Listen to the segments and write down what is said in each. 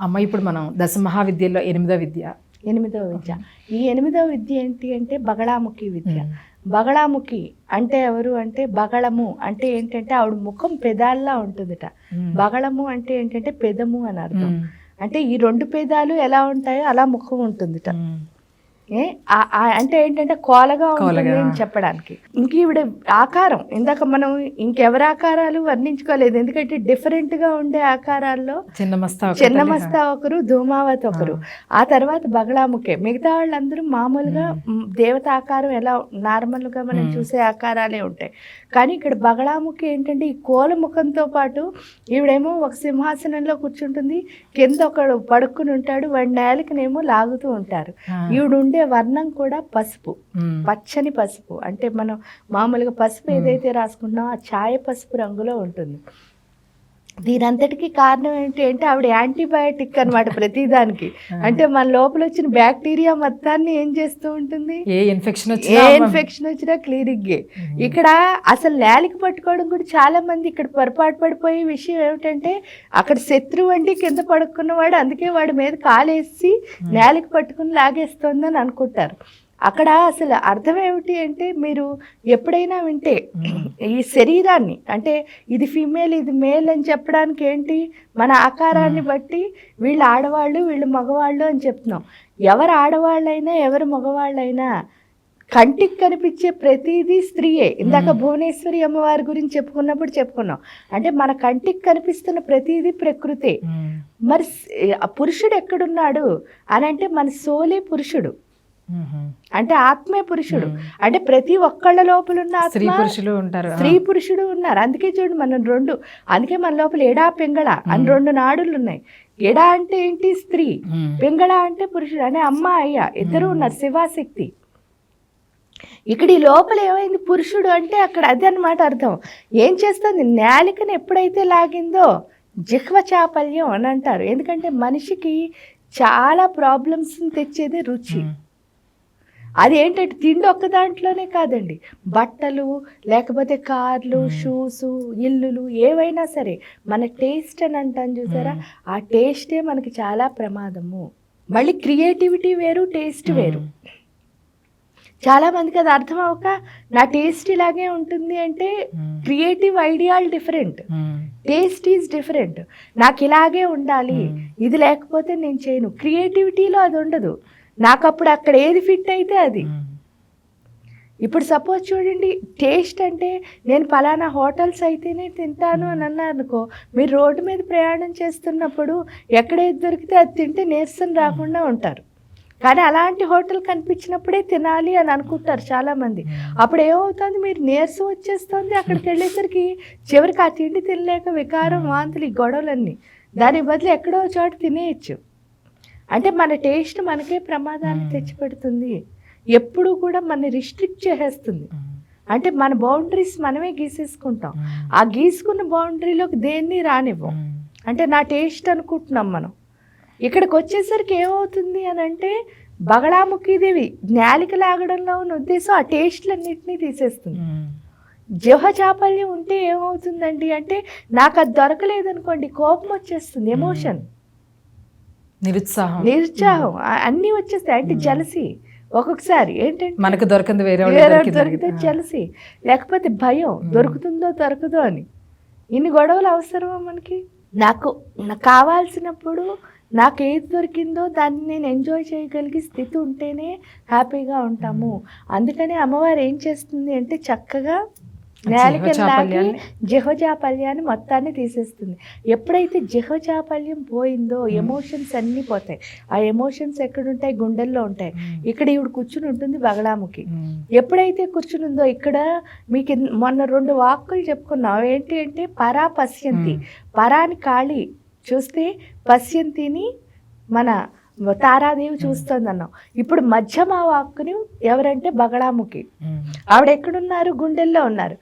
అమ్మ ఇప్పుడు మనం దశ మహావిద్యలో ఎనిమిదో విద్య. ఎనిమిదవ విద్య. ఈ ఎనిమిదవ విద్య ఏంటి అంటే బగళాముఖి విద్య. బగళాముఖి అంటే ఎవరు అంటే బగళము అంటే ఏంటంటే ఆవిడ ముఖం పెదాల్లా ఉంటుందట. బగళము అంటే ఏంటంటే పెదము అని అర్థం. అంటే ఈ రెండు పెదాలు ఎలా ఉంటాయో అలా ముఖం ఉంటుందిట. అంటే ఏంటంటే కోలగా ఉంటుంది. అని చెప్పడానికి. ఇంక ఈవిడ ఆకారం ఇందాక మనం ఇంకెవరి ఆకారాలు వర్ణించుకోలేదు. ఎందుకంటే డిఫరెంట్గా ఉండే ఆకారాల్లో చిన్న మస్తా ఒకరు ధూమావతి ఒకరు. ఆ తర్వాత బగళాముఖే. మిగతా వాళ్ళందరూ మామూలుగా దేవత ఆకారం ఎలా నార్మల్గా మనం చూసే ఆకారాలే ఉంటాయి. కానీ ఇక్కడ బగళాముఖి ఏంటంటే ఈ కోల ముఖంతో పాటు ఈవిడేమో ఒక సింహాసనంలో కూర్చుంటుంది. కింద ఒకడు పడుకుని ఉంటాడు. వాడి నేలకినేమో లాగుతూ ఉంటారు. ఆ. ఉండే వర్ణం కూడా పసుపు. పచ్చని పసుపు. అంటే మనం మామూలుగా పసుపు ఏదైతే రాసుకుంటున్నామో ఆ ఛాయ పసుపు రంగులో ఉంటుంది. దీనంతటికి కారణం ఏంటి అంటే ఆవిడ యాంటీబయాటిక్ అనమాట ప్రతిదానికి. అంటే మన లోపల వచ్చిన బ్యాక్టీరియా మొత్తాన్ని ఏం చేస్తూ ఉంటుంది? ఏ ఇన్ఫెక్షన్ ఏ వచ్చినా ఇన్ఫెక్షన్ వచ్చినా క్లియరింగే ఇక్కడ అసలు నేలకి పట్టుకోవడం కూడా చాలా మంది ఇక్కడ పొరపాటు పడిపోయే విషయం ఏమిటంటే అక్కడ శత్రువు అండి కింద పడుకున్నవాడు అందుకే వాడి మీద కాలేసి నేలకి పట్టుకుని లాగేస్తోందని అనుకుంటారు. అక్కడ అసలు అర్థం ఏమిటి అంటే మీరు ఎప్పుడైనా వింటే ఈ శరీరాన్ని అంటే ఇది ఫీమేల్ ఇది మేల్ అని చెప్పడానికి ఏంటి? మన ఆకారాన్ని బట్టి వీళ్ళు ఆడవాళ్ళు వీళ్ళు మగవాళ్ళు అని చెప్తున్నాం. ఎవరు ఆడవాళ్ళైనా ఎవరు మగవాళ్ళైనా కంటికి కనిపించే ప్రతిదీ స్త్రీయే. ఇందాక భువనేశ్వరి అమ్మవారి గురించి చెప్పుకున్నప్పుడు చెప్పుకున్నాం. అంటే మన కంటికి కనిపిస్తున్న ప్రతిదీ ప్రకృతే. మరి పురుషుడు ఎక్కడున్నాడు? అని అంటే మన సోలే పురుషుడు. అంటే ఆత్మే పురుషుడు. అంటే ప్రతి ఒక్కళ్ళ లోపల ఉన్న స్త్రీ పురుషులు ఉంటారు. స్త్రీ పురుషుడు ఉన్నారు. అందుకే చూడండి మనం రెండు అందుకే మన లోపల ఎడా పెంగళ అని రెండు నాడులు ఉన్నాయి. ఎడా అంటే ఏంటి? స్త్రీ. పింగళ అంటే పురుషుడు అంటే అమ్మ అయ్య ఇద్దరు ఉన్నారు శివాశక్తి. ఇక్కడ ఈ లోపల ఏమైంది? పురుషుడు అంటే అక్కడ అది అన్నమాట అర్థం. ఏం చేస్తుంది? నేలికని ఎప్పుడైతే లాగిందో జిహ్వ చాపల్యం అని అంటారు. ఎందుకంటే మనిషికి చాలా ప్రాబ్లమ్స్ తెచ్చేది రుచి. అది ఏంటంటే తిండి ఒక్క దాంట్లోనే కాదండి. బట్టలు లేకపోతే కార్లు షూస్ ఇల్లులు ఏవైనా సరే మన టేస్ట్ అని అంటాం చూసారా? ఆ టేస్టే మనకి చాలా ప్రమాదము. మళ్ళీ క్రియేటివిటీ వేరు టేస్ట్ వేరు. చాలా మందికి అది అర్థం అవ్వక నా టేస్ట్ ఇలాగే ఉంటుంది అంటే. క్రియేటివ్ ఐడియాలు డిఫరెంట్. Taste is different. నాకు ఇలాగే ఉండాలి. ఇది లేకపోతే నేను చేయను. క్రియేటివిటీలో అది ఉండదు. నాకు అప్పుడు అక్కడ ఏది ఫిట్ అయితే అది. ఇప్పుడు సపోజ్ చూడండి టేస్ట్ అంటే నేను పలానా హోటల్స్ అయితేనే తింటాను అని అన్నారు అనుకో మీరు రోడ్డు మీద ప్రయాణం చేస్తున్నప్పుడు ఎక్కడ ఏది దొరికితే అది తింటే నీరసం రాకుండా ఉంటారు. కానీ అలాంటి హోటల్ కనిపించినప్పుడే తినాలి అని అనుకుంటారు చాలామంది. అప్పుడు ఏమవుతుంది? మీరు నీరసం వచ్చేస్తుంది అక్కడికి వెళ్ళేసరికి చివరికి ఆ తిండి తినలేక వికారం వాంతులు ఈ గొడవలన్నీ. దాని బదులు ఎక్కడో చోట తినేయచ్చు. అంటే మన టేస్ట్ మనకే ప్రమాదాన్ని తెచ్చిపెడుతుంది. ఎప్పుడు కూడా మన రిస్ట్రిక్ట్ చేసేస్తుంది. అంటే మన బౌండరీస్ మనమే గీసేసుకుంటాం. ఆ గీసుకున్న బౌండరీలోకి దేన్ని రానివ్వం. అంటే నా టేస్ట్ అనుకుంటున్నాం మనం. ఇక్కడికి వచ్చేసరికి ఏమవుతుంది అని అంటే బగళాముఖీదేవి నేలిక లాగడంలో ఉన్న ఉద్దేశం ఆ టేస్ట్లన్నింటినీ తీసేస్తుంది. జిహ చాపల్యం ఉంటే ఏమవుతుందండి అంటే నాకు అది దొరకలేదనుకోండి కోపం వచ్చేస్తుంది ఎమోషన్ నిరుత్సాహం. నిరుత్సాహం. అన్నీ వచ్చేస్తాయి. అంటే జలసి. ఒక్కొక్కసారి ఏంటంటే మనకు దొరకంది వేరే దొరికితే జలసి. లేకపోతే భయం. దొరుకుతుందో దొరకదో అని. ఇన్ని గొడవలు అవసరమా మనకి? నాకు నాకు కావాల్సినప్పుడు నాకు ఏది దొరికిందో దాన్ని నేను ఎంజాయ్ చేయగలిగే స్థితి ఉంటేనే హ్యాపీగా ఉంటాము. అందుకని అమ్మవారు ఏం చేస్తుంది అంటే చక్కగా నేలకి లాగి చాపల్యాన్ని. జిహజాపల్యాన్ని మొత్తాన్ని తీసేస్తుంది. ఎప్పుడైతే జిహజాపల్యం పోయిందో ఎమోషన్స్ అన్నీ పోతాయి. ఆ ఎమోషన్స్ ఎక్కడుంటాయి? గుండెల్లో ఉంటాయి. ఇక్కడ ఈవిడ కూర్చుని ఉంటుంది మ్మ్. ఎప్పుడైతే కూర్చునుందో ఇక్కడ మీకు మొన్న రెండు వాక్కులు చెప్పుకున్నాం. ఏంటి అంటే పరా పశ్యంతి. పరాని కాళి. చూస్తే పశ్యంతిని మన తారాదేవి చూస్తుంది అన్నాం ఇప్పుడు మధ్యమ వాక్కుని ఎవరంటే బగళాముఖి. మ్మ్. ఆవిడ ఎక్కడున్నారు? గుండెల్లో ఉన్నారు.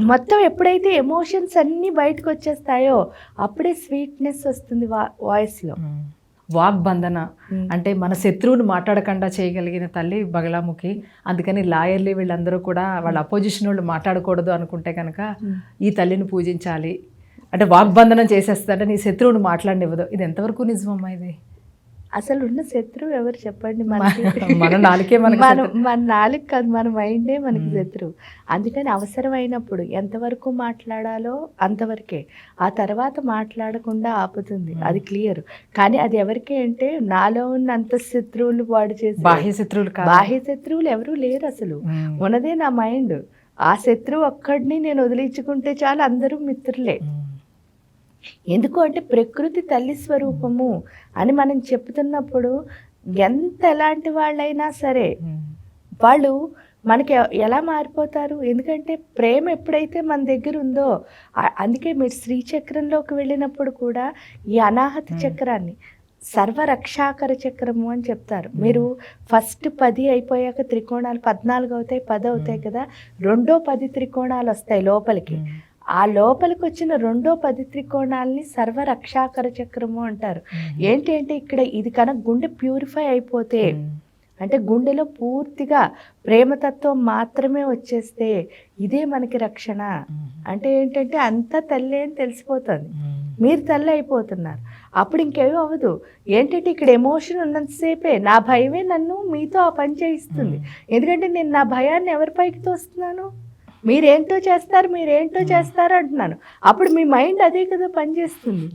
మొత్తం ఎప్పుడైతే ఎమోషన్స్ అన్నీ బయటకు వచ్చేస్తాయో అప్పుడే స్వీట్నెస్ వస్తుంది వా వాయిస్లో. వాగ్బంధన. అంటే మన శత్రువుని మాట్లాడకుండా చేయగలిగిన తల్లి బగలాముఖి అందుకని లాయర్లు వీళ్ళందరూ కూడా వాళ్ళ అపోజిషన్ వాళ్ళు మాట్లాడకూడదు అనుకుంటే కనుక ఈ తల్లిని పూజించాలి. అంటే వాగ్బంధనం చేసేస్తా అంటే నీ శత్రువుని మాట్లాడనివ్వదు. ఇది ఎంతవరకు నిజమమ్మా ఇది? అసలు ఉన్న శత్రువు ఎవరు చెప్పండి మనకి మన నాలుకే మన. మన నాలుగు కాదు మన మైండే మనకి. శత్రువు అందుకని అవసరమైనప్పుడు ఎంతవరకు మాట్లాడాలో అంతవరకే ఆ తర్వాత మాట్లాడకుండా ఆపుతుంది. అది క్లియర్ కానీ అది ఎవరికి అంటే నాలో ఉన్న అంత శత్రువులు వాడు చేసి బాహ్య శత్రువులు బాహ్య శత్రువులు ఎవరు లేరు అసలు. ఉన్నదే నా మైండ్ ఆ శత్రువు ఒక్కడిని నేను వదిలించుకుంటే చాలు అందరూ మిత్రులే. ఎందుకు అంటే ప్రకృతి తల్లి స్వరూపము అని మనం చెప్తున్నప్పుడు ఎంత ఎలాంటి వాళ్ళైనా సరే. వాళ్ళు మనకి ఎలా మారిపోతారు ఎందుకంటే ప్రేమ ఎప్పుడైతే మన దగ్గర ఉందో అందుకే మీరు శ్రీచక్రంలోకి వెళ్ళినప్పుడు కూడా ఈ అనాహత. చక్రాన్ని సర్వరక్షాకర చక్రము అని చెప్తారు మీరు ఫస్ట్ పది అయిపోయాక త్రికోణాలు పద్నాలుగు అవుతాయి పది అవుతాయి. కదా రెండో పది త్రికోణాలు వస్తాయి లోపలికి. ఆ లోపలికి వచ్చిన రెండో పది త్రికోణాలని సర్వరక్షాకర చక్రము అంటారు. ఏంటి అంటే ఇక్కడ ఇది కనుక గుండె ప్యూరిఫై అయిపోతే. అంటే గుండెలో పూర్తిగా ప్రేమతత్వం మాత్రమే వచ్చేస్తే ఇదే మనకి రక్షణ. అంటే ఏంటంటే అంతా తల్లి అని తెలిసిపోతుంది. మీరు తల్లి అయిపోతున్నారు అప్పుడు ఇంకేమీ అవ్వదు ఏంటంటే ఇక్కడ ఎమోషన్ ఉన్నంతసేపే నా భయమే నన్ను మీతో ఆ పని చేయిస్తుంది ఎందుకంటే నేను నా భయాన్ని ఎవరి పైకి తోస్తున్నాను మీరేంటో చేస్తారు మీరేంటో. చేస్తారు అంటున్నాను అప్పుడు మీ మైండ్ అదే కదా పనిచేస్తుంది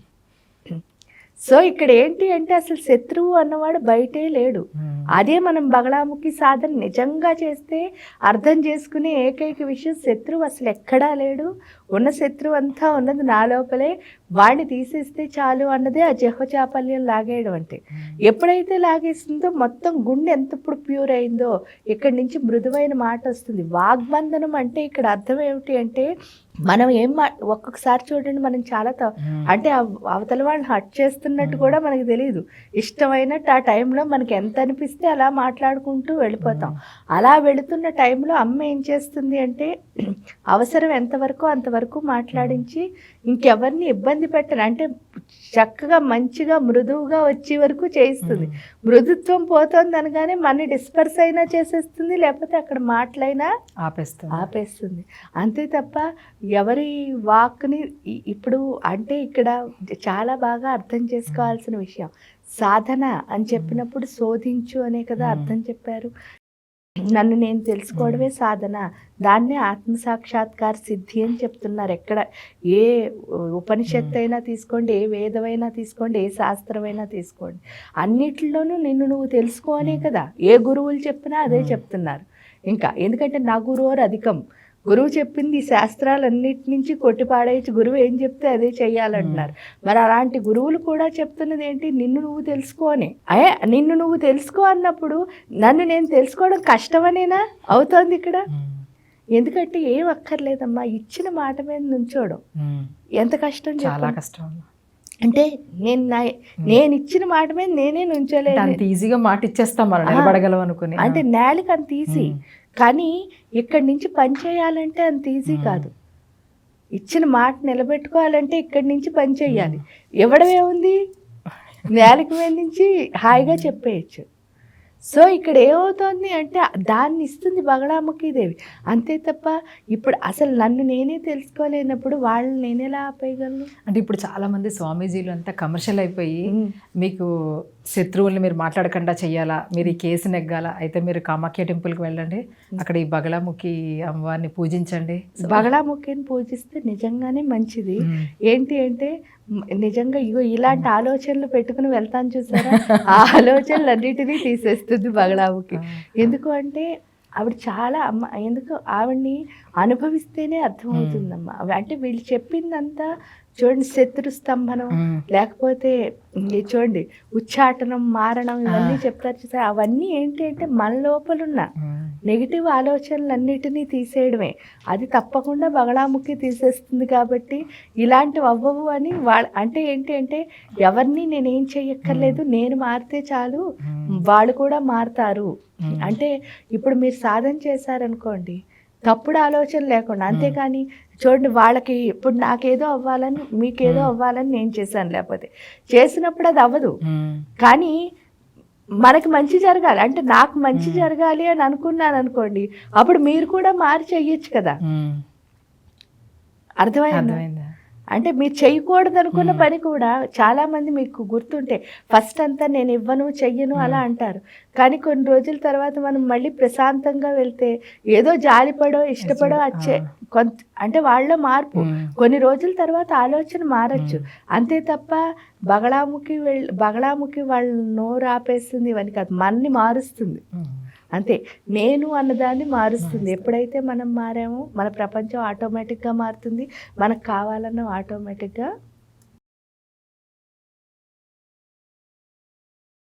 సో ఇక్కడ ఏంటి అంటే అసలు శత్రువు అన్నవాడు బయటే లేడు. అదే మనం బగళాముఖి సాధన నిజంగా చేస్తే అర్థం చేసుకునే ఏకైక విషయం శత్రువు అసలు ఎక్కడా లేడు ఉన్న శత్రువు అంతా ఉన్నది నా లోపలే. వాడిని తీసేస్తే చాలు అన్నదే ఆ జహచాపల్యం లాగేయడం అంటే. ఎప్పుడైతే లాగేస్తుందో మొత్తం గుండె ఎంత ఇప్పుడు ప్యూర్ అయిందో ఇక్కడి నుంచి మృదువైన మాట వస్తుంది. వాగ్బంధనం అంటే ఇక్కడ అర్థం ఏమిటి అంటే మనం ఏం ఒక్కొక్కసారి చూడండి మనం చాలా. అంటే అవ- అవతల వాళ్ళని హట్ చేస్తున్నట్టు కూడా మనకి తెలియదు ఇష్టమైనట్టు ఆ టైంలో మనకి ఎంత అనిపిస్తే అలా మాట్లాడుకుంటూ వెళ్ళిపోతాం. అలా వెళుతున్న టైంలో అమ్మ ఏం చేస్తుంది అంటే అవసరం ఎంతవరకు అంతవరకు మాట్లాడించి ఇంకెవరిని ఇబ్బంది పెట్టను. అంటే చక్కగా మంచిగా మృదువుగా వచ్చే వరకు చేయిస్తుంది. మృదుత్వం పోతుంది అనగానే మన డిస్పర్స్ అయినా చేసేస్తుంది లేకపోతే అక్కడ మాటలైనా ఆపేస్తుంది. ఆపేస్తుంది. అంతే తప్ప ఎవరి వాక్ని ఇప్పుడు అంటే ఇక్కడ చాలా బాగా అర్థం చేసుకోవాల్సిన విషయం. సాధన అని చెప్పినప్పుడు శోధించు అనే కదా. అర్థం చెప్పారు. నన్ను నేను తెలుసుకోవడమే సాధన. దాన్నే ఆత్మ సాక్షాత్కార సిద్ధి అని చెప్తున్నారు. ఎక్కడ ఏ ఉపనిషత్తు అయినా తీసుకోండి ఏ వేదమైనా తీసుకోండి ఏ శాస్త్రమైనా తీసుకోండి. అన్నిటిలోనూ నిన్ను నువ్వు తెలుసుకోనే. కదా. ఏ గురువులు చెప్పినా అదే. చెప్తున్నారు. ఇంకా ఎందుకంటే నా గురువు అధికం. గురువు చెప్పింది శాస్త్రాలన్నిటి నుంచి కొట్టిపాడేసి గురువు ఏం చెప్తే అదే చెయ్యాలంటున్నారు. మరి అలాంటి గురువులు కూడా చెప్తున్నది ఏంటి నిన్ను నువ్వు తెలుసుకోని అయ్యే నిన్ను నువ్వు తెలుసుకో అన్నప్పుడు నన్ను నేను తెలుసుకోవడం కష్టమనేనా? అవుతోంది ఇక్కడ. ఎందుకంటే ఏం అక్కర్లేదమ్మా. ఇచ్చిన మాట మీద నుంచోవడం ఉమ్. ఎంత కష్టం చాలా కష్టం. అంటే నేను నా నేను ఇచ్చిన మాట మీద నేనే నుంచోలేదు అంత ఈజీగా మాట ఇచ్చేస్తాం మనం. నిలబడగలం అనుకుని. అంటే నేలకి అంత ఈజీ. ఉమ్. కానీ ఇక్కడి నుంచి పని చేయాలంటే అంత ఈజీ మ్మ్. కాదు. ఇచ్చిన మాట నిలబెట్టుకోవాలంటే ఇక్కడి నుంచి పని చేయాలి. ఇవ్వడం ఏముంది నేలకి మీద నుంచి హాయిగా చెప్పేయచ్చు. సో ఇక్కడ ఏమవుతోంది అంటే దాన్ని ఇస్తుంది బగళాముఖి దేవి. అంతే తప్ప ఇప్పుడు అసలు నన్ను నేనే తెలుసుకోలేనప్పుడు వాళ్ళని నేను ఎలా ఆపేయగలను? అంటే ఇప్పుడు చాలా మంది స్వామీజీలు అంతా కమర్షియల్ అయిపోయి మీకు శత్రువుల్ని మీరు మాట్లాడకుండా చెయ్యాలా మీరు ఈ కేసు నెగ్గాలా? అయితే మీరు కామాఖ్య టెంపుల్కి వెళ్ళండి. అక్కడ ఈ బగలాముఖి అమ్మవారిని పూజించండి. బగళాముఖిని పూజిస్తే నిజంగానే మంచిది. ఏంటి అంటే నిజంగా ఇగో ఇలాంటి ఆలోచనలు పెట్టుకుని వెళ్తాను చూసారా? ఆ ఆలోచనలు అన్నిటినీ తీసేస్తుంది బగళాముఖి. ఎందుకు అంటే ఆవిడ చాలా అమ్మ ఎందుకు ఆవిడ్ని అనుభవిస్తేనే అర్థమవుతుందమ్మా. అంటే వీళ్ళు చెప్పిందంతా చూడండి శత్రు స్తంభనం. లేకపోతే చూడండి ఉచ్చాటనం మారణం ఇవన్నీ. చెప్తారు చూసారా అవన్నీ ఏంటి అంటే మన లోపలున్న. నెగిటివ్ ఆలోచనలన్నిటినీ తీసేయడమే అది తప్పకుండా బగళాముఖి తీసేస్తుంది కాబట్టి ఇలాంటివి అవ్వవు అని వాళ్ళ అంటే ఏంటి అంటే ఎవరిని నేనేం చెయ్యక్కర్లేదు నేను మారితే చాలు. వాళ్ళు కూడా మారుతారు. అంటే ఇప్పుడు మీరు సాధన చేశారనుకోండి తప్పుడు ఆలోచన లేకుండా అంతేకాని చూడండి వాళ్ళకి ఇప్పుడు నాకేదో అవ్వాలని మీకేదో. అవ్వాలని నేను చేశాను లేకపోతే. చేసినప్పుడు అది అవ్వదు. కానీ మనకి మంచి జరగాలి. అంటే నాకు మంచి. జరగాలి అని అనుకున్నాను అనుకోండి అప్పుడు మీరు కూడా మారి చెయ్యొచ్చు కదా అర్థమైందా. అంటే మీరు చేయకూడదు అనుకున్న పని కూడా చాలా మంది మీకు గుర్తుంటే ఫస్ట్ అంతా నేను ఇవ్వను చెయ్యను అలా అంటారు. కానీ కొన్ని రోజుల తర్వాత మనం మళ్ళీ ప్రశాంతంగా వెళ్తే ఏదో జాలిపడో ఇష్టపడో వచ్చే కొంత అంటే వాళ్ళ మార్పు. కొన్ని రోజుల తర్వాత ఆలోచన మారచ్చు. అంతే తప్ప బగళాముఖి వెళ్ళి బగళాముఖి వాళ్ళ నోరు ఆపేస్తుంది ఇవన్నీ కాదు. మనని మారుస్తుంది. అంతే. నేను అన్నదాన్ని మారుస్తుంది. ఎప్పుడైతే మనం మారామో మన ప్రపంచం ఆటోమేటిక్గా మారుతుంది. మనకు కావాలన్న ఆటోమేటిక్గా